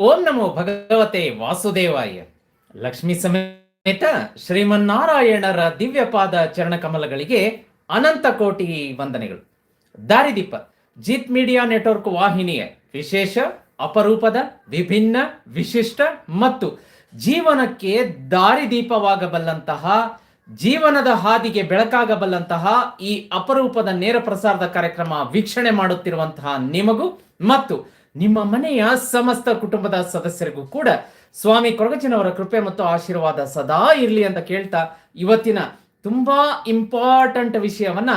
ಓಂ ನಮೋ ಭಗವತೆ ವಾಸುದೇವಾಯ. ಲಕ್ಷ್ಮೀ ಸಮೇತ ಶ್ರೀಮನ್ನಾರಾಯಣರ ದಿವ್ಯಪಾದ ಚರಣಕಮಲಗಳಿಗೆ ಅನಂತ ಕೋಟಿ ವಂದನೆಗಳು. ದಾರಿದೀಪ, ಜಿತ್ ಮೀಡಿಯಾ ನೆಟ್ವರ್ಕ್ ವಾಹಿನಿಯ ವಿಶೇಷ, ಅಪರೂಪದ, ವಿಭಿನ್ನ, ವಿಶಿಷ್ಟ ಮತ್ತು ಜೀವನಕ್ಕೆ ದಾರಿದೀಪವಾಗಬಲ್ಲಂತಹ, ಜೀವನದ ಹಾದಿಗೆ ಬೆಳಕಾಗಬಲ್ಲಂತಹ ಈ ಅಪರೂಪದ ನೇರ ಪ್ರಸಾರದ ಕಾರ್ಯಕ್ರಮ ವೀಕ್ಷಣೆ ಮಾಡುತ್ತಿರುವಂತಹ ನಿಮಗೂ ಮತ್ತು ನಿಮ್ಮ ಮನೆಯ ಸಮಸ್ತ ಕುಟುಂಬದ ಸದಸ್ಯರಿಗೂ ಕೂಡ ಸ್ವಾಮಿ ಕೊರಗಜ್ಜನವರ ಕೃಪೆ ಮತ್ತು ಆಶೀರ್ವಾದ ಸದಾ ಇರಲಿ ಅಂತ ಕೇಳ್ತಾ ಇವತ್ತಿನ ತುಂಬಾ ಇಂಪಾರ್ಟೆಂಟ್ ವಿಷಯವನ್ನ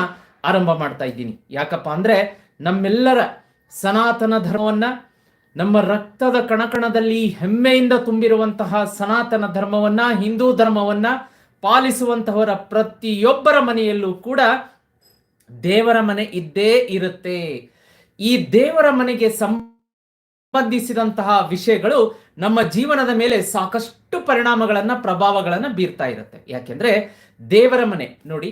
ಆರಂಭ ಮಾಡ್ತಾ ಇದ್ದೀನಿ. ಯಾಕಪ್ಪ ಅಂದ್ರೆ ನಮ್ಮೆಲ್ಲರ ಸನಾತನ ಧರ್ಮವನ್ನ, ನಮ್ಮ ರಕ್ತದ ಕಣಕಣದಲ್ಲಿ ಹೆಮ್ಮೆಯಿಂದ ತುಂಬಿರುವಂತಹ ಸನಾತನ ಧರ್ಮವನ್ನ, ಹಿಂದೂ ಧರ್ಮವನ್ನ ಪಾಲಿಸುವಂತಹವರ ಪ್ರತಿಯೊಬ್ಬರ ಮನೆಯಲ್ಲೂ ಕೂಡ ದೇವರ ಮನೆ ಇದ್ದೇ ಇರುತ್ತೆ. ಈ ದೇವರ ಮನೆಗೆ ಸಂಬಂಧಿಸಿದಂತಹ ವಿಷಯಗಳು ನಮ್ಮ ಜೀವನದ ಮೇಲೆ ಸಾಕಷ್ಟು ಪರಿಣಾಮಗಳನ್ನ, ಪ್ರಭಾವಗಳನ್ನ ಬೀರ್ತಾ ಇರುತ್ತೆ. ಯಾಕೆಂದ್ರೆ ದೇವರ ಮನೆ, ನೋಡಿ,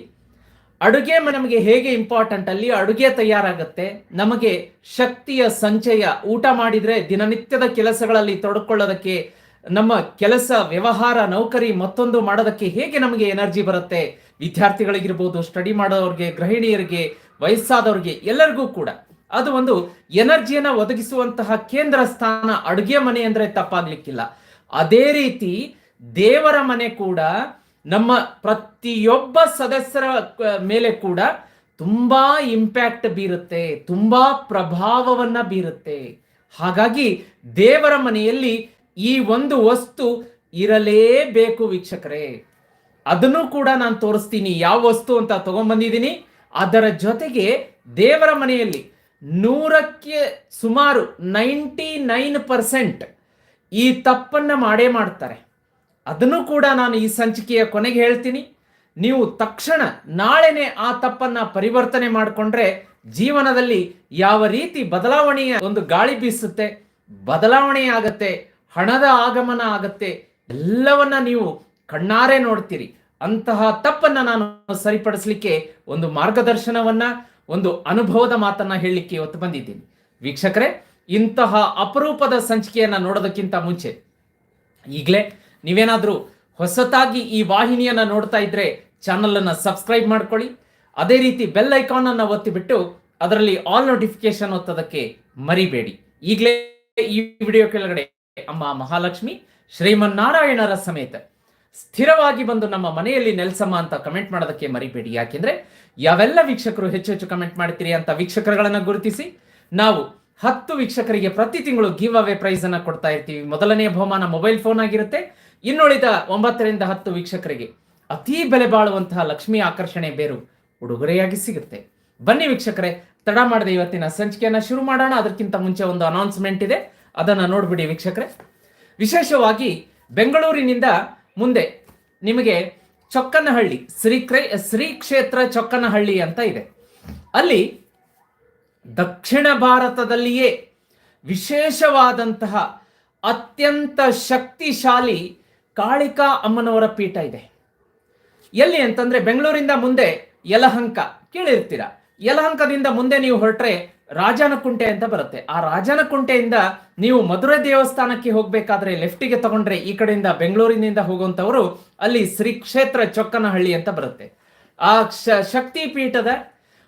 ಅಡುಗೆ ನಮಗೆ ಹೇಗೆ ಇಂಪಾರ್ಟೆಂಟ್ ಅಲ್ಲಿ ಅಡುಗೆ ತಯಾರಾಗುತ್ತೆ, ನಮಗೆ ಶಕ್ತಿಯ ಸಂಚಯ, ಊಟ ಮಾಡಿದ್ರೆ ದಿನನಿತ್ಯದ ಕೆಲಸಗಳಲ್ಲಿ ತೊಡಕೊಳ್ಳೋದಕ್ಕೆ, ನಮ್ಮ ಕೆಲಸ, ವ್ಯವಹಾರ, ನೌಕರಿ ಮತ್ತೊಂದು ಮಾಡೋದಕ್ಕೆ ಹೇಗೆ ನಮಗೆ ಎನರ್ಜಿ ಬರುತ್ತೆ? ವಿದ್ಯಾರ್ಥಿಗಳಿಗಿರ್ಬೋದು ಸ್ಟಡಿ ಮಾಡೋರಿಗೆ, ಗೃಹಿಣಿಯರಿಗೆ, ವಯಸ್ಸಾದವ್ರಿಗೆ ಎಲ್ಲರಿಗೂ ಕೂಡ. ಅದು ಒಂದು ಎನರ್ಜಿಯನ್ನ ಒದಗಿಸುವಂತಹ ಕೇಂದ್ರ ಸ್ಥಾನ, ಅಡುಗೆ ಮನೆ ಅಂದ್ರೆ ತಪ್ಪಾಗ್ಲಿಕ್ಕಿಲ್ಲ. ಅದೇ ರೀತಿ ದೇವರ ಮನೆ ಕೂಡ, ನಮ್ಮ ಪ್ರತಿಯೊಬ್ಬ ಸದಸ್ಯರ ಮೇಲೆ ಕೂಡ ತುಂಬಾ ಇಂಪ್ಯಾಕ್ಟ್ ಬೀರುತ್ತೆ, ತುಂಬಾ ಪ್ರಭಾವವನ್ನ ಬೀರುತ್ತೆ. ಹಾಗಾಗಿ ದೇವರ ಮನೆಯಲ್ಲಿ ಈ ಒಂದು ವಸ್ತು ಇರಲೇಬೇಕು ವೀಕ್ಷಕರೇ. ಅದನ್ನು ಕೂಡ ನಾನು ತೋರಿಸ್ತೀನಿ, ಯಾವ ವಸ್ತು ಅಂತ ತಗೊಂಡ್ಬಂದಿದ್ದೀನಿ ಅದರ ಜೊತೆಗೆ ದೇವರ ಮನೆಯಲ್ಲಿ ನೂರಕ್ಕೆ ಸುಮಾರು ನೈಂಟಿ ನೈನ್ ಪರ್ಸೆಂಟ್ ಈ ತಪ್ಪನ್ನು ಮಾಡೇ ಮಾಡ್ತಾರೆ. ಅದನ್ನು ಕೂಡ ನಾನು ಈ ಸಂಚಿಕೆಯ ಕೊನೆಗೆ ಹೇಳ್ತೀನಿ. ನೀವು ತಕ್ಷಣ ನಾಳೆನೆ ಆ ತಪ್ಪನ್ನು ಪರಿವರ್ತನೆ ಮಾಡಿಕೊಂಡ್ರೆ ಜೀವನದಲ್ಲಿ ಯಾವ ರೀತಿ ಬದಲಾವಣೆಯ ಒಂದು ಗಾಳಿ ಬೀಸುತ್ತೆ, ಬದಲಾವಣೆ ಆಗತ್ತೆ, ಹಣದ ಆಗಮನ ಆಗತ್ತೆ, ಎಲ್ಲವನ್ನ ನೀವು ಕಣ್ಣಾರೆ ನೋಡ್ತೀರಿ. ಅಂತಹ ತಪ್ಪನ್ನು ನಾನು ಸರಿಪಡಿಸಲಿಕ್ಕೆ ಒಂದು ಮಾರ್ಗದರ್ಶನವನ್ನ ಒಂದು ಅನುಭವದ ಮಾತನ್ನ ಹೇಳಲಿಕ್ಕೆ ಇವತ್ತು ಬಂದಿದ್ದೀನಿ. ವೀಕ್ಷಕರೇ, ಇಂತಹ ಅಪರೂಪದ ಸಂಚಿಕೆಯನ್ನ ನೋಡೋದಕ್ಕಿಂತ ಮುಂಚೆ, ಈಗಲೇ ನೀವೇನಾದರೂ ಹೊಸತಾಗಿ ಈ ವಾಹಿನಿಯನ್ನ ನೋಡ್ತಾ ಇದ್ರೆ ಚಾನಲ್ ಅನ್ನ ಸಬ್ಸ್ಕ್ರೈಬ್ ಮಾಡ್ಕೊಳ್ಳಿ. ಅದೇ ರೀತಿ ಬೆಲ್ ಐಕಾನ್ ಅನ್ನ ಒತ್ತಿಬಿಟ್ಟು ಅದರಲ್ಲಿ ಆಲ್ ನೋಟಿಫಿಕೇಶನ್ ಒತ್ತೋದಕ್ಕೆ ಮರಿಬೇಡಿ. ಈಗಲೇ ಈ ವಿಡಿಯೋ ಕೆಳಗಡೆ ಅಮ್ಮ ಮಹಾಲಕ್ಷ್ಮಿ, ಶ್ರೀಮನ್ನಾರಾಯಣರ ಸಮೇತ. ಸ್ಥಿರವಾಗಿ ಬಂದು ನಮ್ಮ ಮನೆಯಲ್ಲಿ ನೆಲೆಸಮ್ಮ ಅಂತ ಕಮೆಂಟ್ ಮಾಡೋದಕ್ಕೆ ಮರಿಬೇಡಿ. ಯಾಕೆಂದ್ರೆ ಯಾವೆಲ್ಲ ವೀಕ್ಷಕರು ಹೆಚ್ಚು ಹೆಚ್ಚು ಕಮೆಂಟ್ ಮಾಡ್ತೀರಿ ಅಂತ ವೀಕ್ಷಕರುಗಳನ್ನ ಗುರುತಿಸಿ, ನಾವು ಹತ್ತು ವೀಕ್ಷಕರಿಗೆ ಪ್ರತಿ ತಿಂಗಳು ಗಿವ್ ಅವೇ ಪ್ರೈಸ್ ಅನ್ನ ಕೊಡ್ತಾ ಇರ್ತೀವಿ. ಮೊದಲನೇ ಬಹುಮಾನ ಮೊಬೈಲ್ ಫೋನ್ ಆಗಿರುತ್ತೆ. ಇನ್ನುಳಿದ ಒಂಬತ್ತರಿಂದ ಹತ್ತು ವೀಕ್ಷಕರಿಗೆ ಅತಿ ಬೆಲೆ ಬಾಳುವಂತಹ ಲಕ್ಷ್ಮಿ ಆಕರ್ಷಣೆ ಬೇರು ಉಡುಗೊರೆಯಾಗಿ ಸಿಗುತ್ತೆ. ಬನ್ನಿ ವೀಕ್ಷಕರೇ, ತಡ ಮಾಡದೆ ಇವತ್ತಿನ ಸಂಚಿಕೆಯನ್ನ ಶುರು ಮಾಡೋಣ. ಅದಕ್ಕಿಂತ ಮುಂಚೆ ಒಂದು ಅನೌನ್ಸ್ಮೆಂಟ್ ಇದೆ. ಅದನ್ನ ನೋಡ್ಬಿಡಿ ವೀಕ್ಷಕರೇ. ವಿಶೇಷವಾಗಿ ಬೆಂಗಳೂರಿನಿಂದ ಮುಂದೆ ನಿಮಗೆ ಚೊಕ್ಕನಹಳ್ಳಿ, ಶ್ರೀ ಕ್ರೈ, ಶ್ರೀ ಕ್ಷೇತ್ರ ಚೊಕ್ಕನಹಳ್ಳಿ ಅಂತ ಇದೆ. ಅಲ್ಲಿ ದಕ್ಷಿಣ ಭಾರತದಲ್ಲಿಯೇ ವಿಶೇಷವಾದಂತಹ ಅತ್ಯಂತ ಶಕ್ತಿಶಾಲಿ ಕಾಳಿಕಾ ಅಮ್ಮನವರ ಪೀಠ ಇದೆ. ಎಲ್ಲಿ ಅಂತಂದ್ರೆ ಬೆಂಗಳೂರಿಂದ ಮುಂದೆ ಯಲಹಂಕ. ಕೇಳಿರ್ತೀರ? ಯಲಹಂಕದಿಂದ ಮುಂದೆ ನೀವು ಹೊರಟ್ರೆ ರಾಜನಕುಂಟೆ ಅಂತ ಬರುತ್ತೆ. ಆ ರಾಜನಕುಂಟೆಯಿಂದ ನೀವು ಮಧುರೆ ದೇವಸ್ಥಾನಕ್ಕೆ ಹೋಗ್ಬೇಕಾದ್ರೆ ಲೆಫ್ಟಿಗೆ ತಗೊಂಡ್ರೆ ಈ ಕಡೆಯಿಂದ ಬೆಂಗಳೂರಿನಿಂದ ಹೋಗುವಂತವರು ಅಲ್ಲಿ ಶ್ರೀ ಕ್ಷೇತ್ರ ಚೊಕ್ಕನಹಳ್ಳಿ ಅಂತ ಬರುತ್ತೆ. ಆ ಶಕ್ತಿ ಪೀಠದ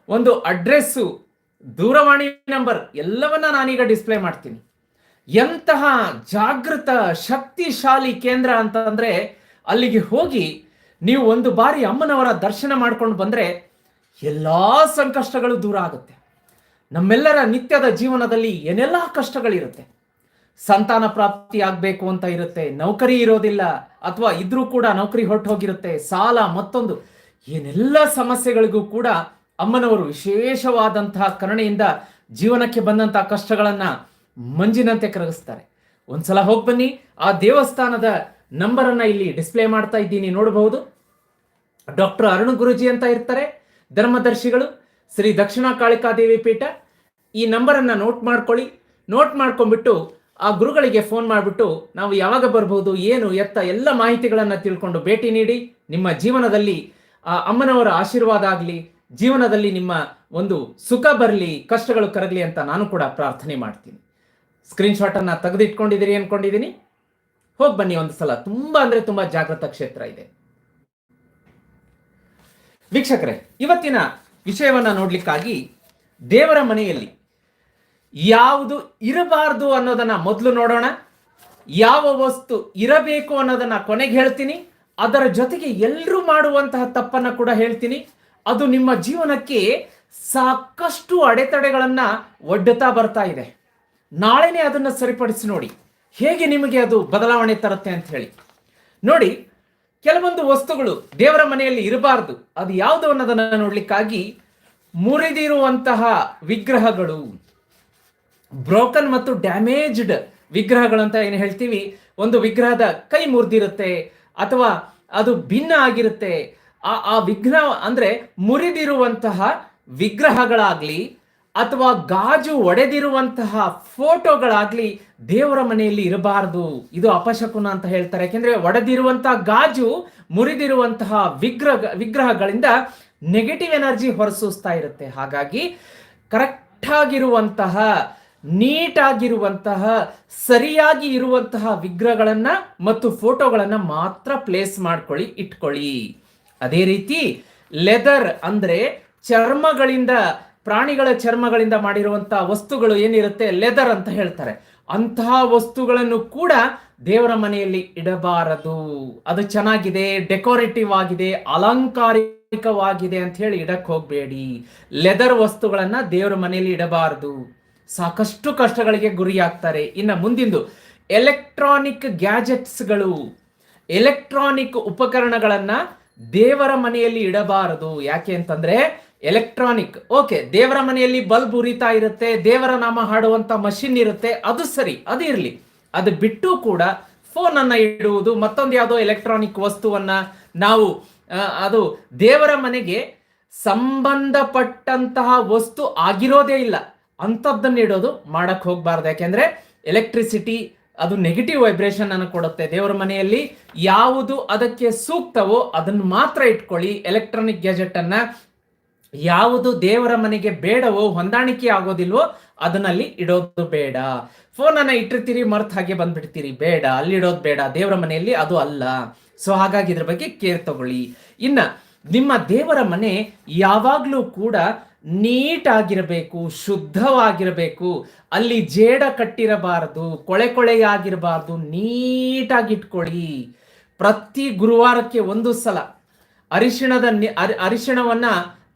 ಒಂದು ಅಡ್ರೆಸ್ಸು, ದೂರವಾಣಿ ನಂಬರ್ ಎಲ್ಲವನ್ನ ನಾನೀಗ ಡಿಸ್ಪ್ಲೇ ಮಾಡ್ತೀನಿ. ಎಂತಹ ಜಾಗೃತ, ಶಕ್ತಿಶಾಲಿ ಕೇಂದ್ರ ಅಂತಂದ್ರೆ ಅಲ್ಲಿಗೆ ಹೋಗಿ ನೀವು ಒಂದು ಬಾರಿ ಅಮ್ಮನವರ ದರ್ಶನ ಮಾಡ್ಕೊಂಡು ಬಂದ್ರೆ ಎಲ್ಲಾ ಸಂಕಷ್ಟಗಳು ದೂರ ಆಗುತ್ತೆ. ನಮ್ಮೆಲ್ಲರ ನಿತ್ಯದ ಜೀವನದಲ್ಲಿ ಏನೆಲ್ಲ ಕಷ್ಟಗಳಿರುತ್ತೆ? ಸಂತಾನ ಪ್ರಾಪ್ತಿ ಆಗ್ಬೇಕು ಅಂತ ಇರುತ್ತೆ, ನೌಕರಿ ಇರೋದಿಲ್ಲ, ಅಥವಾ ಇದ್ರೂ ಕೂಡ ನೌಕರಿ ಹೊರಟು ಹೋಗಿರುತ್ತೆ ಸಾಲ ಮತ್ತೊಂದು, ಏನೆಲ್ಲ ಸಮಸ್ಯೆಗಳಿಗೂ ಕೂಡ ಅಮ್ಮನವರು ವಿಶೇಷವಾದಂತಹ ಕರುಣೆಯಿಂದ ಜೀವನಕ್ಕೆ ಬಂದಂತಹ ಕಷ್ಟಗಳನ್ನ ಮಂಜಿನಂತೆ ಕರಗಿಸ್ತಾರೆ. ಒಂದ್ಸಲ ಹೋಗಿ ಬನ್ನಿ, ಆ ದೇವಸ್ಥಾನದ ನಂಬರ್ ಅನ್ನ ಇಲ್ಲಿ ಡಿಸ್ಪ್ಲೇ ಮಾಡ್ತಾ ಇದ್ದೀನಿ, ನೋಡಬಹುದು? ಡಾಕ್ಟರ್ ಅರುಣ್ ಗುರುಜಿ ಅಂತ ಇರ್ತಾರೆ, ಧರ್ಮದರ್ಶಿಗಳು. ಶ್ರೀ ದಕ್ಷಿಣ ಕಾಳಿಕಾದೇವಿ ಪೀಠ. ಈ ನಂಬರನ್ನು ನೋಟ್ ಮಾಡ್ಕೊಳ್ಳಿ. ನೋಟ್ ಮಾಡ್ಕೊಂಡ್ಬಿಟ್ಟು ಆ ಗುರುಗಳಿಗೆ ಫೋನ್ ಮಾಡಿಬಿಟ್ಟು ನಾವು ಯಾವಾಗ ಬರ್ಬೋದು, ಏನು, ಎತ್ತ ಎಲ್ಲ ಮಾಹಿತಿಗಳನ್ನು ತಿಳ್ಕೊಂಡು ಭೇಟಿ ನೀಡಿ. ನಿಮ್ಮ ಜೀವನದಲ್ಲಿ ಆ ಅಮ್ಮನವರ ಆಶೀರ್ವಾದ ಆಗಲಿ, ಜೀವನದಲ್ಲಿ ನಿಮ್ಮ ಒಂದು ಸುಖ ಬರಲಿ, ಕಷ್ಟಗಳು ಕರಗಲಿ ಅಂತ ನಾನು ಕೂಡ ಪ್ರಾರ್ಥನೆ ಮಾಡ್ತೀನಿ. ಸ್ಕ್ರೀನ್ಶಾಟನ್ನು ತೆಗೆದಿಟ್ಕೊಂಡಿದ್ದೀರಿ ಅನ್ಕೊಂಡಿದ್ದೀನಿ. ಹೋಗಿ ಬನ್ನಿ, ಒಂದು ಸಲ. ತುಂಬಾ ಅಂದ್ರೆ ತುಂಬಾ ಜಾಗೃತ ಕ್ಷೇತ್ರ ಇದೆ. ವೀಕ್ಷಕರೇ, ಇವತ್ತಿನ ವಿಷಯವನ್ನ ನೋಡಲಿಕ್ಕಾಗಿ ದೇವರ ಮನೆಯಲ್ಲಿ ಯಾವುದು ಇರಬಾರ್ದು ಅನ್ನೋದನ್ನ ಮೊದಲು ನೋಡೋಣ. ಯಾವ ವಸ್ತು ಇರಬೇಕು ಅನ್ನೋದನ್ನ ಕೊನೆಗೆ ಹೇಳ್ತೀನಿ. ಅದರ ಜೊತೆಗೆ ಎಲ್ಲರೂ ಮಾಡುವಂತಹ ತಪ್ಪನ್ನ ಕೂಡ ಹೇಳ್ತೀನಿ. ಅದು ನಿಮ್ಮ ಜೀವನಕ್ಕೆ ಸಾಕಷ್ಟು ಅಡೆತಡೆಗಳನ್ನು ಒಡ್ಡುತ್ತಾ ಬರ್ತಾ ಇದೆ. ನಾಳೆನೇ ಅದನ್ನು ಸರಿಪಡಿಸಿ ನೋಡಿ. ಹೇಗೆ ನಿಮಗೆ ಅದು ಬದಲಾವಣೆ ತರುತ್ತೆ ಅಂತ ಹೇಳಿ. ನೋಡಿ ಕೆಲವೊಂದು ವಸ್ತುಗಳು ದೇವರ ಮನೆಯಲ್ಲಿ ಇರಬಾರ್ದು. ಅದು ಯಾವುದು ಅನ್ನೋದನ್ನ ನೋಡ್ಲಿಕ್ಕಾಗಿ ಮುರಿದಿರುವಂತಹ ವಿಗ್ರಹಗಳು. ಬ್ರೋಕನ್ ಮತ್ತು ಡ್ಯಾಮೇಜ್ಡ್ ವಿಗ್ರಹಗಳು ಅಂತ ಏನು ಹೇಳ್ತೀವಿ? ಒಂದು ವಿಗ್ರಹದ ಕೈ ಮುರಿದಿರುತ್ತೆ ಅಥವಾ ಅದು ಭಿನ್ನ ಆಗಿರುತ್ತೆ. ಆ ಆ ವಿಘ್ನ ಅಂದ್ರೆ ಮುರಿದಿರುವಂತಹ ವಿಗ್ರಹಗಳಾಗ್ಲಿ ಅಥವಾ ಗಾಜು ಒಡೆದಿರುವಂತಹ ಫೋಟೋಗಳಾಗ್ಲಿ ದೇವರ ಮನೆಯಲ್ಲಿ ಇರಬಾರದು. ಇದು ಅಪಶಕುನ ಅಂತ ಹೇಳ್ತಾರೆ. ಯಾಕೆಂದ್ರೆ ಒಡೆದಿರುವಂತಹ ಗಾಜು ಮುರಿದಿರುವಂತಹ ವಿಗ್ರಹ, ವಿಗ್ರಹಗಳಿಂದ ನೆಗೆಟಿವ್ ಎನರ್ಜಿ ಹೊರಸೂಸ್ತಾ ಇರುತ್ತೆ. ಹಾಗಾಗಿ ಕರೆಕ್ಟ್ ಆಗಿರುವಂತಹ ನೀಟ್ ಆಗಿರುವಂತಹ ಸರಿಯಾಗಿ ಇರುವಂತಹ ವಿಗ್ರಹಗಳನ್ನ ಮತ್ತು ಫೋಟೋಗಳನ್ನ ಮಾತ್ರ ಪ್ಲೇಸ್ ಮಾಡ್ಕೊಳ್ಳಿ, ಇಟ್ಕೊಳ್ಳಿ. ಅದೇ ರೀತಿ ಲೆದರ್ ಅಂದ್ರೆ ಚರ್ಮಗಳಿಂದ ಪ್ರಾಣಿಗಳ ಚರ್ಮಗಳಿಂದ ಮಾಡಿರುವಂತಹ ವಸ್ತುಗಳು ಏನಿರುತ್ತೆ? ಲೆದರ್ ಅಂತ ಹೇಳ್ತಾರೆ. ಅಂತಹ ವಸ್ತುಗಳನ್ನು ಕೂಡ ದೇವರ ಮನೆಯಲ್ಲಿ ಇಡಬಾರದು. ಅದು ಚೆನ್ನಾಗಿದೆ, ಡೆಕೋರೇಟಿವ್ ಆಗಿದೆ, ಅಲಂಕಾರಿಕವಾಗಿದೆ ಅಂತ ಹೇಳಿ ಇಡಕ್ ಹೋಗಬೇಡಿ. ಲೆದರ್ ವಸ್ತುಗಳನ್ನ ದೇವರ ಮನೆಯಲ್ಲಿ ಇಡಬಾರದು. ಸಾಕಷ್ಟು ಕಷ್ಟಗಳಿಗೆ ಗುರಿಯಾಗ್ತಾರೆ. ಇನ್ನ ಮುಂದಿಂದು, ಎಲೆಕ್ಟ್ರಾನಿಕ್ ಗ್ಯಾಜೆಟ್ಸ್ಗಳು, ಎಲೆಕ್ಟ್ರಾನಿಕ್ ಉಪಕರಣಗಳನ್ನ ದೇವರ ಮನೆಯಲ್ಲಿ ಇಡಬಾರದು. ಯಾಕೆ ಅಂತಂದ್ರೆ ಎಲೆಕ್ಟ್ರಾನಿಕ್ ಓಕೆ ದೇವರ ಮನೆಯಲ್ಲಿ ಬಲ್ಬ್ ಉರಿತಾ ಇರುತ್ತೆ, ದೇವರ ನಾಮ ಹಾಡುವಂತ ಮಷಿನ್ ಇರುತ್ತೆ, ಅದು ಸರಿ, ಅದು ಇರಲಿ. ಅದು ಬಿಟ್ಟು ಕೂಡ ಫೋನ್ ಅನ್ನ ಇಡುವುದು, ಮತ್ತೊಂದು ಯಾವುದೋ ಎಲೆಕ್ಟ್ರಾನಿಕ್ ವಸ್ತುವನ್ನ ನಾವು ಅದು ದೇವರ ಮನೆಗೆ ಸಂಬಂಧಪಟ್ಟಂತಹ ವಸ್ತು ಆಗಿರೋದೇ ಇಲ್ಲ. ಅಂಥದ್ದನ್ನ ಇಡೋದು ಮಾಡಕ್ ಹೋಗ್ಬಾರ್ದು. ಯಾಕೆಂದ್ರೆ ಎಲೆಕ್ಟ್ರಿಸಿಟಿ ಅದು ನೆಗೆಟಿವ್ ವೈಬ್ರೇಷನ್ ಅನ್ನು ಕೊಡುತ್ತೆ. ದೇವರ ಮನೆಯಲ್ಲಿ ಯಾವುದು ಅದಕ್ಕೆ ಸೂಕ್ತವೋ ಅದನ್ನು ಮಾತ್ರ ಇಟ್ಕೊಳ್ಳಿ. ಎಲೆಕ್ಟ್ರಾನಿಕ್ ಗ್ಯಾಜೆಟ್ ಅನ್ನ ಯಾವುದು ದೇವರ ಮನೆಗೆ ಬೇಡವೋ, ಹೊಂದಾಣಿಕೆ ಆಗೋದಿಲ್ವೋ, ಅದನ್ನಲ್ಲಿ ಇಡೋದು ಬೇಡ. ಫೋನ್ ಅನ್ನ ಇಟ್ಟಿರ್ತೀರಿ, ಮರ್ತ್ ಹಾಗೆ ಬಂದ್ಬಿಡ್ತೀರಿ, ಬೇಡ. ಅಲ್ಲಿ ಇಡೋದು ಬೇಡ. ದೇವರ ಮನೆಯಲ್ಲಿ ಅದು ಅಲ್ಲ. ಸೊ ಹಾಗಾಗಿ ಇದ್ರ ಬಗ್ಗೆ ಕೇರ್ ತಗೊಳ್ಳಿ. ಇನ್ನ, ನಿಮ್ಮ ದೇವರ ಮನೆ ಯಾವಾಗ್ಲೂ ಕೂಡ ನೀಟ್ ಆಗಿರಬೇಕು ಶುದ್ಧವಾಗಿರಬೇಕು. ಅಲ್ಲಿ ಜೇಡ ಕಟ್ಟಿರಬಾರದು, ಕೊಳೆ ಕೊಳೆಯಾಗಿರಬಾರ್ದು ನೀಟಾಗಿ ಇಟ್ಕೊಳ್ಳಿ ಪ್ರತಿ ಗುರುವಾರಕ್ಕೆ ಒಂದು ಸಲ ಅರಿಶಿಣದ ಅರಿಶಿಣವನ್ನ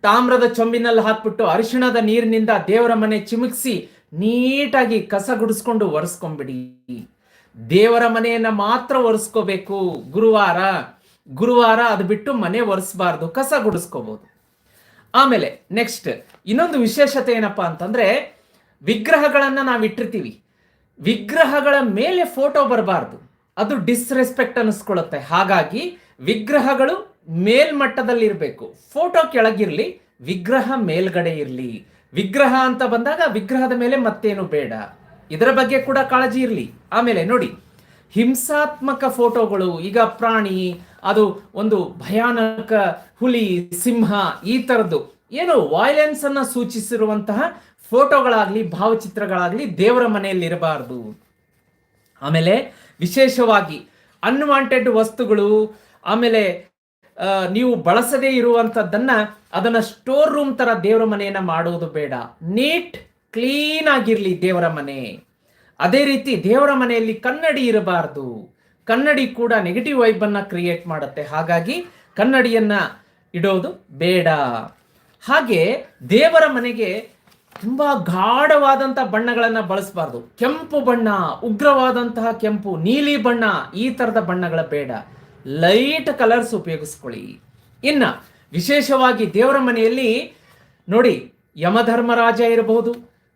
ತಾಮ್ರದ ಚೊಂಬಿನಲ್ಲಿ ಹಾಕ್ಬಿಟ್ಟು ಅರಿಶಿಣದ ನೀರಿನಿಂದ ದೇವರ ಮನೆ ಚಿಮುಕ್ಸಿ ನೀಟಾಗಿ ಕಸ ಗುಡಿಸ್ಕೊಂಡು ಒರೆಸ್ಕೊಂಬಿಡಿ. ದೇವರ ಮನೆಯನ್ನ ಮಾತ್ರ ಒರೆಸ್ಕೋಬೇಕು. ಗುರುವಾರ ಗುರುವಾರ ಅದು ಬಿಟ್ಟು ಮನೆ ಒರೆಸ್ಬಾರ್ದು, ಕಸ ಗುಡಿಸ್ಕೋಬಹುದು ಆಮೇಲೆ ನೆಕ್ಸ್ಟ್ ಇನ್ನೊಂದು ವಿಶೇಷತೆ ಏನಪ್ಪಾ ಅಂತಂದ್ರೆ ವಿಗ್ರಹಗಳನ್ನ ನಾವು ಇಟ್ಟಿರ್ತೀವಿ. ವಿಗ್ರಹಗಳ ಮೇಲೆ ಫೋಟೋ ಬರಬಾರ್ದು. ಅದು ಡಿಸ್ರೆಸ್ಪೆಕ್ಟ್ ಅನ್ನಿಸ್ಕೊಳ್ಳುತ್ತೆ. ಹಾಗಾಗಿ ವಿಗ್ರಹಗಳು ಮೇಲ್ಮಟ್ಟದಲ್ಲಿ ಇರಬೇಕು ಫೋಟೋ ಕೆಳಗಿರಲಿ, ವಿಗ್ರಹ ಮೇಲ್ಗಡೆ ಇರಲಿ. ವಿಗ್ರಹ ಅಂತ ಬಂದಾಗ ವಿಗ್ರಹದ ಮೇಲೆ ಮತ್ತೇನು ಬೇಡ. ಇದರ ಬಗ್ಗೆ ಕೂಡ ಕಾಳಜಿ ಇರಲಿ. ಆಮೇಲೆ ನೋಡಿ, ಹಿಂಸಾತ್ಮಕ ಫೋಟೋಗಳು, ಈಗ ಪ್ರಾಣಿ, ಅದು ಒಂದು ಭಯಾನಕ ಹುಲಿ, ಸಿಂಹ, ಈ ತರದ್ದು. ಏನು ವಾಯ್ಲೆನ್ಸ್ ಅನ್ನ ಸೂಚಿಸಿರುವಂತಹ ಫೋಟೋಗಳಾಗ್ಲಿ, ಭಾವಚಿತ್ರಗಳಾಗ್ಲಿ ದೇವರ ಮನೆಯಲ್ಲಿ ಇರಬಾರದು. ಆಮೇಲೆ ವಿಶೇಷವಾಗಿ ಅನ್ವಾಂಟೆಡ್ ವಸ್ತುಗಳು, ಆಮೇಲೆ ನೀವು ಬಳಸದೇ ಇರುವಂಥದ್ದನ್ನು ಅದನ್ನ ಸ್ಟೋರ್ ರೂಮ್ ತರ ದೇವರ ಮನೆಯನ್ನ ಮಾಡುವುದು ಬೇಡ. ನೀಟ್ ಕ್ಲೀನ್ ಆಗಿರಲಿ ದೇವರ ಮನೆ. ಅದೇ ರೀತಿ ದೇವರ ಮನೆಯಲ್ಲಿ ಕನ್ನಡಿ ಇರಬಾರ್ದು. ಕನ್ನಡಿ ಕೂಡ ನೆಗೆಟಿವ್ ವೈಬ್ ಕ್ರಿಯೇಟ್ ಮಾಡುತ್ತೆ. ಹಾಗಾಗಿ ಕನ್ನಡಿಯನ್ನ ಇಡೋದು ಬೇಡ. ಹಾಗೆ ದೇವರ ಮನೆಗೆ ತುಂಬಾ ಗಾಢವಾದಂಥ ಬಣ್ಣಗಳನ್ನು ಬಳಸಬಾರ್ದು. ಕೆಂಪು ಬಣ್ಣ, ಉಗ್ರವಾದಂತಹ ಕೆಂಪು, ನೀಲಿ ಬಣ್ಣ ಈ ತರದ ಬಣ್ಣಗಳ ಬೇಡ. ಲೈಟ್ ಕಲರ್ಸ್ ಉಪಯೋಗಿಸ್ಕೊಳ್ಳಿ. ಇನ್ನ ವಿಶೇಷವಾಗಿ ದೇವರ ಮನೆಯಲ್ಲಿ ನೋಡಿ, ಯಮಧರ್ಮರಾಜ ಇರಬಹುದು,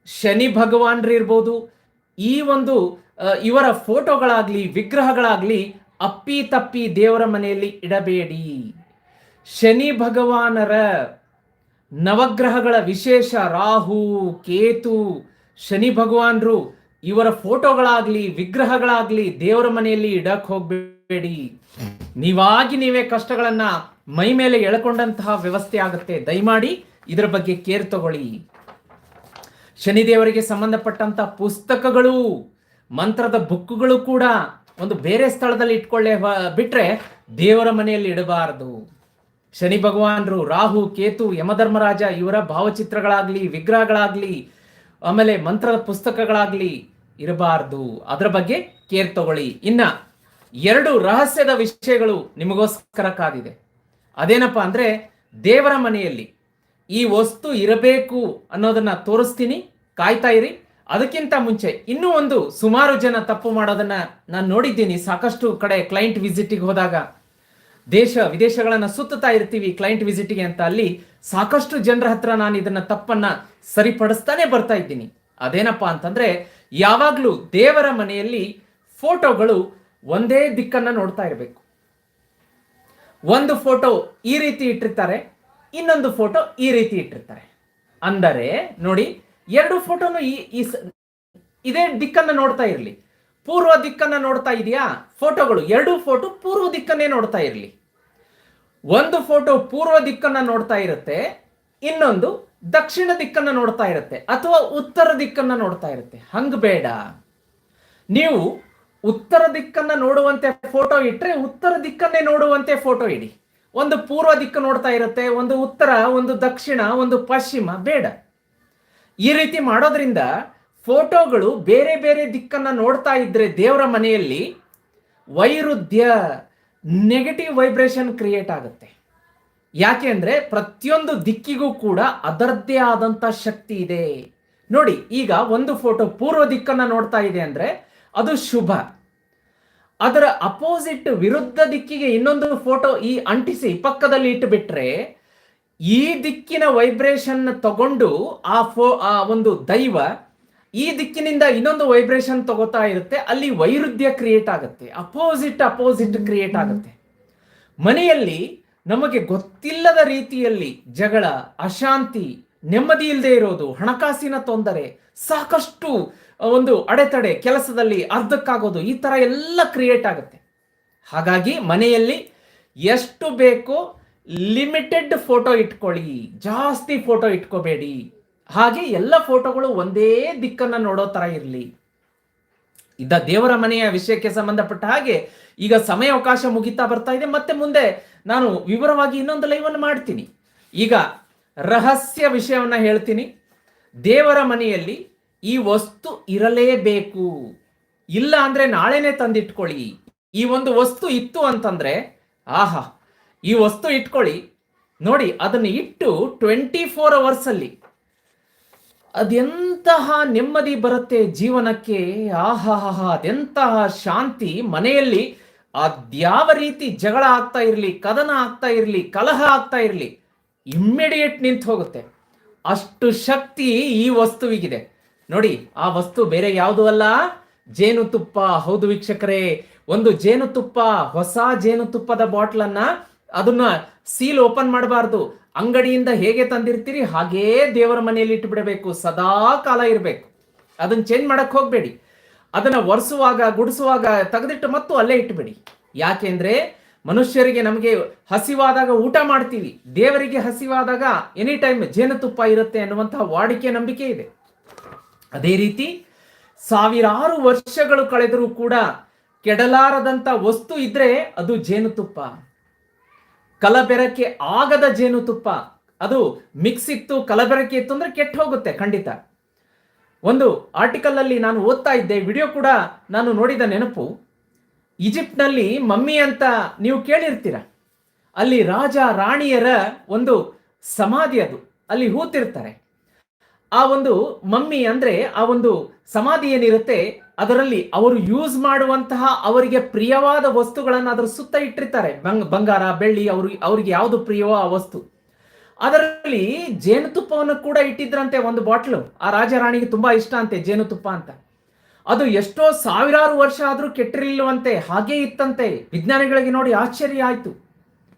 ಶನಿ ಭಗವಾನ್ರು ಇರ್ಬೋದು ಈ ಒಂದು ಇವರ ಫೋಟೋಗಳಾಗ್ಲಿ, ವಿಗ್ರಹಗಳಾಗ್ಲಿ ಅಪ್ಪಿ ತಪ್ಪಿ ದೇವರ ಮನೆಯಲ್ಲಿ ಇಡಬೇಡಿ. ಶನಿ ಭಗವಾನರ ನವಗ್ರಹಗಳ ವಿಶೇಷ ರಾಹು, ಕೇತು, ಶನಿ ಭಗವಾನ್ರು ಇವರ ಫೋಟೋಗಳಾಗ್ಲಿ, ವಿಗ್ರಹಗಳಾಗ್ಲಿ ದೇವರ ಮನೆಯಲ್ಲಿ ಇಡಕ್ ಹೋಗ್ಬೇಡಿ ನೀವಾಗಿ ನೀವೇ ಕಷ್ಟಗಳನ್ನ ಮೈ ಮೇಲೆ ಎಳ್ಕೊಂಡಂತಹ ವ್ಯವಸ್ಥೆ ಆಗುತ್ತೆ. ದಯಮಾಡಿ ಇದರ ಬಗ್ಗೆ ಕೇರ್ ತಗೊಳ್ಳಿ. ಶನಿದೇವರಿಗೆ ಸಂಬಂಧಪಟ್ಟಂತ ಪುಸ್ತಕಗಳು, ಮಂತ್ರದ ಬುಕ್ಗಳು ಕೂಡ ಒಂದು ಬೇರೆ ಸ್ಥಳದಲ್ಲಿ ಇಟ್ಕೊಳ್ಳೆ ಬಿಟ್ರೆ ದೇವರ ಮನೆಯಲ್ಲಿ ಇಡಬಾರದು. ಶನಿ ಭಗವಾನ್ರು, ರಾಹು, ಕೇತು, ಯಮಧರ್ಮರಾಜ ಇವರ ಭಾವಚಿತ್ರಗಳಾಗ್ಲಿ, ವಿಗ್ರಹಗಳಾಗ್ಲಿ, ಆಮೇಲೆ ಮಂತ್ರದ ಪುಸ್ತಕಗಳಾಗ್ಲಿ ಇರಬಾರ್ದು. ಅದರ ಬಗ್ಗೆ ಕೇರ್ ತಗೊಳ್ಳಿ. ಇನ್ನ ಎರಡು ರಹಸ್ಯದ ವಿಷಯಗಳು ನಿಮಗೋಸ್ಕರ ಕಾದಿದೆ. ಅದೇನಪ್ಪ ಅಂದ್ರೆ ದೇವರ ಮನೆಯಲ್ಲಿ ಈ ವಸ್ತು ಇರಬೇಕು ಅನ್ನೋದನ್ನ ತೋರಿಸ್ತೀನಿ, ಕಾಯ್ತಾ ಇರಿ. ಅದಕ್ಕಿಂತ ಮುಂಚೆ ಇನ್ನೂ ಒಂದು ಸುಮಾರು ಜನ ತಪ್ಪು ಮಾಡೋದನ್ನ ನಾನು ನೋಡಿದ್ದೀನಿ. ಸಾಕಷ್ಟು ಕಡೆ ಕ್ಲೈಂಟ್ ವಿಸಿಟಿಗೆ ಹೋದಾಗ ದೇಶ ವಿದೇಶಗಳನ್ನ ಸುತ್ತುತ್ತಾ ಇರ್ತೀವಿ ಕ್ಲೈಂಟ್ ವಿಸಿಟಿಗೆ ಅಂತ. ಅಲ್ಲಿ ಸಾಕಷ್ಟು ಜನರ ಹತ್ರ ನಾನು ಇದನ್ನ ತಪ್ಪನ್ನ ಸರಿಪಡಿಸ್ತಾನೆ ಬರ್ತಾ ಇದ್ದೀನಿ. ಅದೇನಪ್ಪಾ ಅಂತಂದ್ರೆ ಯಾವಾಗಲೂ ದೇವರ ಮನೆಯಲ್ಲಿ ಫೋಟೋಗಳು ಒಂದೇ ದಿಕ್ಕನ್ನು ನೋಡ್ತಾ ಇರಬೇಕು. ಒಂದು ಫೋಟೋ ಈ ರೀತಿ ಇಟ್ಟಿರ್ತಾರೆ, ಇನ್ನೊಂದು ಫೋಟೋ ಈ ರೀತಿ ಇಟ್ಟಿರ್ತಾರೆ. ಅಂದರೆ ನೋಡಿ, ಎರಡು ಫೋಟೋನು ಈ ಇದೇ ದಿಕ್ಕನ್ನು ನೋಡ್ತಾ ಇರಲಿ. ಪೂರ್ವ ದಿಕ್ಕನ್ನು ನೋಡ್ತಾ ಇದೆಯಾ? ಫೋಟೋಗಳು ಎರಡು ಫೋಟೋ ಪೂರ್ವ ದಿಕ್ಕನ್ನೇ ನೋಡ್ತಾ ಇರಲಿ. ಒಂದು ಫೋಟೋ ಪೂರ್ವ ದಿಕ್ಕನ್ನು ನೋಡ್ತಾ ಇರುತ್ತೆ, ಇನ್ನೊಂದು ದಕ್ಷಿಣ ದಿಕ್ಕನ್ನು ನೋಡ್ತಾ ಇರುತ್ತೆ, ಅಥವಾ ಉತ್ತರ ದಿಕ್ಕನ್ನು ನೋಡ್ತಾ ಇರುತ್ತೆ. ಹಂಗೆ ಬೇಡ. ನೀವು ಉತ್ತರ ದಿಕ್ಕನ್ನ ನೋಡುವಂತೆ ಫೋಟೋ ಇಟ್ರೆ ಉತ್ತರ ದಿಕ್ಕನ್ನೇ ನೋಡುವಂತೆ ಫೋಟೋ ಇಡಿ. ಒಂದು ಪೂರ್ವ ದಿಕ್ಕು ನೋಡ್ತಾ ಇರುತ್ತೆ, ಒಂದು ಉತ್ತರ, ಒಂದು ದಕ್ಷಿಣ, ಒಂದು ಪಶ್ಚಿಮ, ಬೇಡ. ಈ ರೀತಿ ಮಾಡೋದ್ರಿಂದ ಫೋಟೋಗಳು ಬೇರೆ ಬೇರೆ ದಿಕ್ಕನ್ನ ನೋಡ್ತಾ ಇದ್ರೆ ದೇವರ ಮನೆಯಲ್ಲಿ ವೈರುಧ್ಯ ನೆಗೆಟಿವ್ ವೈಬ್ರೇಷನ್ ಕ್ರಿಯೇಟ್ ಆಗುತ್ತೆ. ಯಾಕೆ ಅಂದರೆ ಪ್ರತಿಯೊಂದು ದಿಕ್ಕಿಗೂ ಕೂಡ ಅದರದ್ದೇ ಆದಂತ ಶಕ್ತಿ ಇದೆ. ನೋಡಿ, ಈಗ ಒಂದು ಫೋಟೋ ಪೂರ್ವ ದಿಕ್ಕನ್ನ ನೋಡ್ತಾ ಇದೆ ಅಂದ್ರೆ ಅದು ಶುಭ. ಅದರ ಅಪೋಸಿಟ್ ವಿರುದ್ಧ ದಿಕ್ಕಿಗೆ ಇನ್ನೊಂದು ಫೋಟೋ ಈ ಅಂಟಿಸಿ ಪಕ್ಕದಲ್ಲಿ ಇಟ್ಟುಬಿಟ್ರೆ ಈ ದಿಕ್ಕಿನ ವೈಬ್ರೇಷನ್ ತಗೊಂಡು ಆ ಫೋ, ಆ ಒಂದು ದೈವ ಈ ದಿಕ್ಕಿನಿಂದ ಇನ್ನೊಂದು ವೈಬ್ರೇಷನ್ ತಗೋತಾ ಇರುತ್ತೆ. ಅಲ್ಲಿ ವೈರುಧ್ಯ ಕ್ರಿಯೇಟ್ ಆಗುತ್ತೆ. ಅಪೋಸಿಟ್ ಅಪೋಸಿಟ್ ಕ್ರಿಯೇಟ್ ಆಗುತ್ತೆ. ಮನೆಯಲ್ಲಿ ನಮಗೆ ಗೊತ್ತಿಲ್ಲದ ರೀತಿಯಲ್ಲಿ ಜಗಳ, ಅಶಾಂತಿ, ನೆಮ್ಮದಿ ಇಲ್ಲದೆ ಇರೋದು, ಹಣಕಾಸಿನ ತೊಂದರೆ ಸಾಕಷ್ಟು ಒಂದು ಅಡೆತಡೆ ಕೆಲಸದಲ್ಲಿ ಅರ್ಧಕ್ಕಾಗೋದು ಈ ತರ ಎಲ್ಲ ಕ್ರಿಯೇಟ್ ಆಗುತ್ತೆ. ಹಾಗಾಗಿ ಮನೆಯಲ್ಲಿ ಎಷ್ಟು ಬೇಕೋ ಲಿಮಿಟೆಡ್ ಫೋಟೋ ಇಟ್ಕೊಳ್ಳಿ, ಜಾಸ್ತಿ ಫೋಟೋ ಇಟ್ಕೋಬೇಡಿ. ಹಾಗೆ ಎಲ್ಲ ಫೋಟೋಗಳು ಒಂದೇ ದಿಕ್ಕನ್ನ ನೋಡೋ ತರ ಇರಲಿ. ಇದ್ದ ದೇವರ ಮನೆಯ ವಿಷಯಕ್ಕೆ ಸಂಬಂಧಪಟ್ಟ ಹಾಗೆ ಈಗ ಸಮಯ ಅವಕಾಶ ಮುಗಿತಾ ಬರ್ತಾ ಇದೆ. ಮತ್ತೆ ಮುಂದೆ ನಾನು ವಿವರವಾಗಿ ಇನ್ನೊಂದು ಲೈವ್ ಅನ್ನು ಮಾಡ್ತೀನಿ. ಈಗ ರಹಸ್ಯ ವಿಷಯವನ್ನ ಹೇಳ್ತೀನಿ. ದೇವರ ಮನೆಯಲ್ಲಿ ಈ ವಸ್ತು ಇರಲೇಬೇಕು. ಇಲ್ಲ ಅಂದ್ರೆ ನಾಳೆನೆ ತಂದಿಟ್ಕೊಳ್ಳಿ. ಈ ಒಂದು ವಸ್ತು ಇತ್ತು ಅಂತಂದ್ರೆ, ಆಹಾ, ಈ ವಸ್ತು ಇಟ್ಕೊಳ್ಳಿ. ನೋಡಿ, ಅದನ್ನ ಇಟ್ಟು ಟ್ವೆಂಟಿ ಫೋರ್ ಅವರ್ಸ್ ಅಲ್ಲಿ ಅದೆಂತಹ ನೆಮ್ಮದಿ ಬರುತ್ತೆ ಜೀವನಕ್ಕೆ. ಆಹಾಹಾ ಅದೆಂತಹ ಶಾಂತಿ ಮನೆಯಲ್ಲಿ. ಅದ್ಯಾವ ರೀತಿ ಜಗಳ ಆಗ್ತಾ ಇರಲಿ, ಕದನ ಆಗ್ತಾ ಇರಲಿ, ಕಲಹ ಆಗ್ತಾ ಇರಲಿ ಇಮ್ಮಿಡಿಯೇಟ್ ನಿಂತು ಹೋಗುತ್ತೆ ಅಷ್ಟು ಶಕ್ತಿ ಈ ವಸ್ತುವಿಗಿದೆ. ನೋಡಿ, ಆ ವಸ್ತು ಬೇರೆ ಯಾವುದು ಅಲ್ಲ. ಜೇನುತುಪ್ಪ. ಹೌದು ವೀಕ್ಷಕರೇ, ಒಂದು ಜೇನುತುಪ್ಪ, ಹೊಸ ಜೇನುತುಪ್ಪದ ಬಾಟ್ಲನ್ನ ಅದನ್ನ ಸೀಲ್ ಓಪನ್ ಮಾಡಬಾರ್ದು. ಅಂಗಡಿಯಿಂದ ಹೇಗೆ ತಂದಿರ್ತೀರಿ, ಹಾಗೇ ದೇವರ ಮನೆಯಲ್ಲಿ ಇಟ್ಟುಬಿಡಬೇಕು ಸದಾ ಕಾಲ ಇರಬೇಕು. ಅದನ್ನ ಚೇಂಜ್ ಮಾಡಕ್ ಹೋಗ್ಬೇಡಿ. ಅದನ್ನ ಒರೆಸುವಾಗ, ಗುಡಿಸುವಾಗ ತೆಗೆದಿಟ್ಟು ಮತ್ತು ಅಲ್ಲೇ ಇಟ್ಟುಬಿಡಿ ಯಾಕೆಂದ್ರೆ ಮನುಷ್ಯರಿಗೆ ನಮಗೆ ಹಸಿವಾದಾಗ ಊಟ ಮಾಡ್ತೀವಿ. ದೇವರಿಗೆ ಹಸಿವಾದಾಗ ಎನಿ ಟೈಮ್ ಜೇನುತುಪ್ಪ ಇರುತ್ತೆ ಅನ್ನುವಂತಹ ವಾಡಿಕೆ ನಂಬಿಕೆ ಇದೆ. ಅದೇ ರೀತಿ ಸಾವಿರಾರು ವರ್ಷಗಳು ಕಳೆದರೂ ಕೂಡ ಕೆಡಲಾರದಂತ ವಸ್ತು ಇದ್ರೆ ಅದು ಜೇನುತುಪ್ಪ. ಕಲಬೆರಕೆ ಆಗದ ಜೇನುತುಪ್ಪ. ಅದು ಮಿಕ್ಸ್ ಇತ್ತು, ಕಲಬೆರಕೆ ಇತ್ತು ಅಂದ್ರೆ ಕೆಟ್ಟ ಹೋಗುತ್ತೆ, ಖಂಡಿತ. ಒಂದು ಆರ್ಟಿಕಲ್ ಅಲ್ಲಿ ನಾನು ಓದ್ತಾ ಇದ್ದೆ ವಿಡಿಯೋ ಕೂಡ ನಾನು ನೋಡಿದ ನೆನಪು. ಈಜಿಪ್ಟ್ನಲ್ಲಿ ಮಮ್ಮಿ ಅಂತ ನೀವು ಕೇಳಿರ್ತೀರ. ಅಲ್ಲಿ ರಾಜ ರಾಣಿಯರ ಒಂದು ಸಮಾಧಿ ಅದು. ಅಲ್ಲಿ ಹೂತಿರ್ತಾರೆ. ಆ ಒಂದು ಮಮ್ಮಿ ಅಂದ್ರೆ ಆ ಒಂದು ಸಮಾಧಿ ಏನಿರುತ್ತೆ, ಅದರಲ್ಲಿ ಅವರು ಯೂಸ್ ಮಾಡುವಂತಹ ಅವರಿಗೆ ಪ್ರಿಯವಾದ ವಸ್ತುಗಳನ್ನು ಅದರ ಸುತ್ತ ಇಟ್ಟಿರ್ತಾರೆ. ಬಂಗ್, ಬಂಗಾರ, ಬೆಳ್ಳಿ, ಅವರು, ಅವ್ರಿಗೆ ಯಾವುದು ಪ್ರಿಯವೋ ಆ ವಸ್ತು. ಅದರಲ್ಲಿ ಜೇನುತುಪ್ಪವನ್ನು ಕೂಡ ಇಟ್ಟಿದ್ರಂತೆ ಒಂದು ಬಾಟ್ಲು. ಆ ರಾಜ ರಾಣಿಗೆ ತುಂಬಾ ಇಷ್ಟ ಅಂತೆ ಜೇನುತುಪ್ಪ ಅಂತ. ಅದು ಎಷ್ಟೋ ಸಾವಿರಾರು ವರ್ಷ ಆದ್ರೂ ಕೆಟ್ಟಿರಲಿಲ್ಲವಂತೆ, ಹಾಗೇ ಇತ್ತಂತೆ. ವಿಜ್ಞಾನಿಗಳಿಗೆ ನೋಡಿ ಆಶ್ಚರ್ಯ ಆಯಿತು.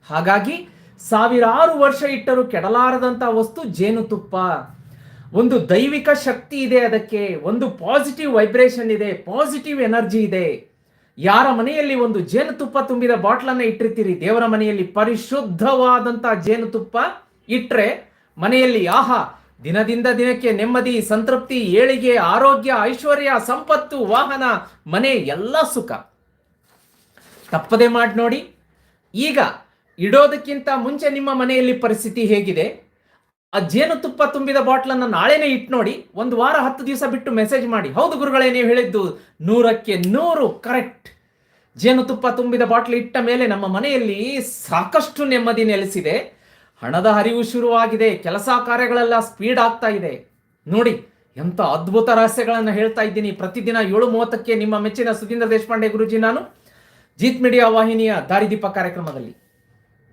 ಹಾಗಾಗಿ ಸಾವಿರಾರು ವರ್ಷ ಇಟ್ಟರೂ ಕೆಡಲಾರದಂತ ವಸ್ತು ಜೇನುತುಪ್ಪ. ಒಂದು ದೈವಿಕ ಶಕ್ತಿ ಇದೆ ಅದಕ್ಕೆ, ಒಂದು ಪಾಸಿಟಿವ್ ವೈಬ್ರೇಷನ್ ಇದೆ ಪಾಸಿಟಿವ್ ಎನರ್ಜಿ ಇದೆ. ಯಾರ ಮನೆಯಲ್ಲಿ ಒಂದು ಜೇನುತುಪ್ಪ ತುಂಬಿದ ಬಾಟ್ಲನ್ನ ಇಟ್ಟಿರ್ತೀರಿ, ದೇವರ ಮನೆಯಲ್ಲಿ ಪರಿಶುದ್ಧವಾದಂತ ಜೇನುತುಪ್ಪ ಇಟ್ಟರೆ ಮನೆಯಲ್ಲಿ, ಆಹಾ, ದಿನದಿಂದ ದಿನಕ್ಕೆ ನೆಮ್ಮದಿ, ಸಂತೃಪ್ತಿ, ಏಳಿಗೆ, ಆರೋಗ್ಯ, ಐಶ್ವರ್ಯ, ಸಂಪತ್ತು, ವಾಹನ, ಮನೆ, ಎಲ್ಲ ಸುಖ. ತಪ್ಪದೆ ಮಾಡಿ ನೋಡಿ. ಈಗ ಇಡೋದಕ್ಕಿಂತ ಮುಂಚೆ ನಿಮ್ಮ ಮನೆಯಲ್ಲಿ ಪರಿಸ್ಥಿತಿ ಹೇಗಿದೆ? ಆ ಜೇನುತುಪ್ಪ ತುಂಬಿದ ಬಾಟ್ಲನ್ನು ನಾಳೆನೇ ಇಟ್ಟು ನೋಡಿ ಒಂದು ವಾರ ಹತ್ತು ದಿವಸ ಬಿಟ್ಟು ಮೆಸೇಜ್ ಮಾಡಿ. ಹೌದು ಗುರುಗಳೇ, ನೀವು ಹೇಳಿದ್ದು ನೂರಕ್ಕೆ ನೂರು ಕರೆಕ್ಟ್. ಜೇನುತುಪ್ಪ ತುಂಬಿದ ಬಾಟ್ಲ್ ಇಟ್ಟ ಮೇಲೆ ನಮ್ಮ ಮನೆಯಲ್ಲಿ ಸಾಕಷ್ಟು ನೆಮ್ಮದಿ ನೆಲೆಸಿದೆ. ಹಣದ ಹರಿವು ಶುರುವಾಗಿದೆ, ಕೆಲಸ ಕಾರ್ಯಗಳೆಲ್ಲ ಸ್ಪೀಡ್ ಆಗ್ತಾ ಇದೆ. ನೋಡಿ ಎಂತ ಅದ್ಭುತ ರಹಸ್ಯಗಳನ್ನು ಹೇಳ್ತಾ ಇದ್ದೀನಿ. ಪ್ರತಿದಿನ ಏಳು ಮೂವತ್ತಕ್ಕೆ ನಿಮ್ಮ ಮೆಚ್ಚಿನ ಸುಧೀಂದ್ರ ದೇಶಪಾಂಡೆ ಗುರುಜಿ ನಾನು, ಜೀತ್ ಮೀಡಿಯಾ ವಾಹಿನಿಯ ದಾರಿದೀಪ ಕಾರ್ಯಕ್ರಮದಲ್ಲಿ.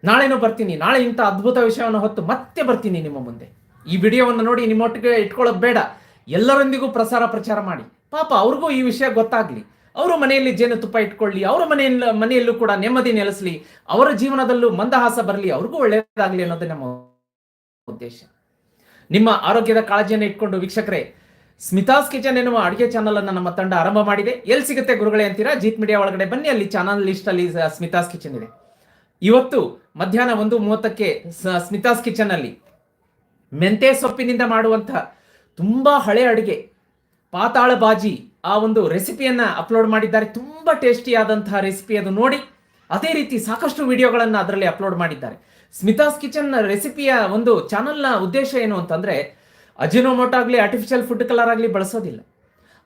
ನಾಳೆನೂ ಬರ್ತೀನಿ, ನಾಳೆ ಇಂಥ ಅದ್ಭುತ ವಿಷಯವನ್ನು ಹೊತ್ತು ಮತ್ತೆ ಬರ್ತೀನಿ ನಿಮ್ಮ ಮುಂದೆ. ಈ ವಿಡಿಯೋವನ್ನು ನೋಡಿ ನಿಮ್ಮೊಟ್ಟಿಗೆ ಇಟ್ಕೊಳ್ಳೋದು ಬೇಡ. ಎಲ್ಲರೊಂದಿಗೂ ಪ್ರಸಾರ ಪ್ರಚಾರ ಮಾಡಿ. ಪಾಪ ಅವ್ರಿಗೂ ಈ ವಿಷಯ ಗೊತ್ತಾಗ್ಲಿ. ಅವರು ಮನೆಯಲ್ಲಿ ಜೇನುತುಪ್ಪ ಇಟ್ಕೊಳ್ಳಿ, ಅವರ ಮನೆಯಲ್ಲಿ ಮನೆಯಲ್ಲೂ ಕೂಡ ನೆಮ್ಮದಿ ನೆಲೆಸಲಿ, ಅವರ ಜೀವನದಲ್ಲೂ ಮಂದಹಾಸ ಬರಲಿ, ಅವ್ರಿಗೂ ಒಳ್ಳೆಯದಾಗಲಿ ಅನ್ನೋದೇ ನಮ್ಮ ಉದ್ದೇಶ. ನಿಮ್ಮ ಆರೋಗ್ಯದ ಕಾಳಜಿಯನ್ನು ಇಟ್ಕೊಂಡು ವೀಕ್ಷಕರೇ, ಸ್ಮಿತಾಸ್ ಕಿಚನ್ ಎನ್ನುವ ಅಡುಗೆ ಚಾನಲ್ ಅನ್ನು ನಮ್ಮ ತಂಡ ಆರಂಭ ಮಾಡಿದೆ. ಎಲ್ಲಿ ಸಿಗುತ್ತೆ ಗುರುಗಳೇ ಅಂತೀರಾ? ಜೀತ್ ಮೀಡಿಯಾ ಒಳಗಡೆ ಬನ್ನಿ, ಅಲ್ಲಿ ಚಾನಲ್ ಲಿಸ್ಟ್ ಅಲ್ಲಿ ಸ್ಮಿತಾಸ್ ಕಿಚನ್ ಇದೆ. ಇವತ್ತು ಮಧ್ಯಾಹ್ನ ಒಂದು ಮೂವತ್ತಕ್ಕೆ ಸ್ಮಿತಾಸ್ ಕಿಚನ್ ಅಲ್ಲಿ ಮೆಂತೆ ಸೊಪ್ಪಿನಿಂದ ಮಾಡುವಂತಹ ತುಂಬಾ ಹಳೆ ಅಡುಗೆ. ಪಾತಾಳ ಬಾಜಿ ಆ ಒಂದು ರೆಸಿಪಿಯನ್ನ ಅಪ್ಲೋಡ್ ಮಾಡಿದ್ದಾರೆ. ತುಂಬಾ ಟೇಸ್ಟಿ ಆದಂತಹ ರೆಸಿಪಿ ಅದು ನೋಡಿ. ಅದೇ ರೀತಿ ಸಾಕಷ್ಟು ವಿಡಿಯೋಗಳನ್ನು ಅದರಲ್ಲಿ ಅಪ್ಲೋಡ್ ಮಾಡಿದ್ದಾರೆ. ಸ್ಮಿತಾಸ್ ಕಿಚನ್ ರೆಸಿಪಿಯ ಒಂದು ಚಾನಲ್ನ ಉದ್ದೇಶ ಏನು ಅಂತಂದ್ರೆ, ಅಜಿನೋಮೋಟೋ ಆಗಲಿ ಆರ್ಟಿಫಿಷಿಯಲ್ ಫುಡ್ ಕಲರ್ ಆಗಲಿ ಬಳಸೋದಿಲ್ಲ.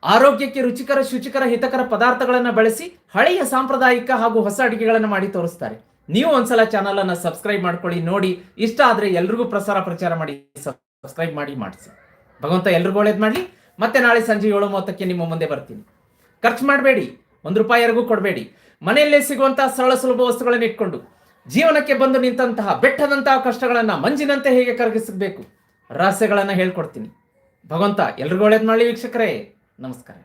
ಆರೋಗ್ಯಕ್ಕೆ ರುಚಿಕರ ಶುಚಿಕರ ಹಿತಕರ ಪದಾರ್ಥಗಳನ್ನು ಬಳಸಿ ಹಳೆಯ ಸಾಂಪ್ರದಾಯಿಕ ಹಾಗೂ ಹೊಸ ಅಡುಗೆಗಳನ್ನು ಮಾಡಿ ತೋರಿಸ್ತಾರೆ. ನೀವು ಒಂದ್ಸಲ ಚಾನಲ್ ಅನ್ನ ಸಬ್ಸ್ಕ್ರೈಬ್ ಮಾಡ್ಕೊಳ್ಳಿ, ನೋಡಿ. ಇಷ್ಟ ಆದ್ರೆ ಎಲ್ರಿಗೂ ಪ್ರಸಾರ ಪ್ರಚಾರ ಮಾಡಿ ಸಬ್ಸ್ಕ್ರೈಬ್ ಮಾಡಿ, ಮಾಡಿಸಿ. ಭಗವಂತ ಎಲ್ರಿಗೂ ಒಳ್ಳೇದು ಮಾಡಲಿ. ಮತ್ತೆ ನಾಳೆ ಸಂಜೆ ಏಳು ಮೂವತ್ತಕ್ಕೆ ನಿಮ್ಮ ಮುಂದೆ ಬರ್ತೀನಿ. ಖರ್ಚು ಮಾಡಬೇಡಿ. ಒಂದು ರೂಪಾಯಿವರೆಗೂ ಕೊಡಬೇಡಿ. ಮನೆಯಲ್ಲೇ ಸಿಗುವಂತಹ ಸರಳ ಸುಲಭ ವಸ್ತುಗಳನ್ನು ಇಟ್ಕೊಂಡು, ಜೀವನಕ್ಕೆ ಬಂದು ನಿಂತಹ ಬೆಟ್ಟದಂತಹ ಕಷ್ಟಗಳನ್ನ ಮಂಜಿನಂತೆ ಹೇಗೆ ಕರಗಿಸಬೇಕು? ರಹಸ್ಯಗಳನ್ನ ಹೇಳ್ಕೊಡ್ತೀನಿ. ಭಗವಂತ ಎಲ್ರಿಗೂ ಒಳ್ಳೇದು ಮಾಡಲಿ ವೀಕ್ಷಕರೇ. ನಮಸ್ಕಾರ.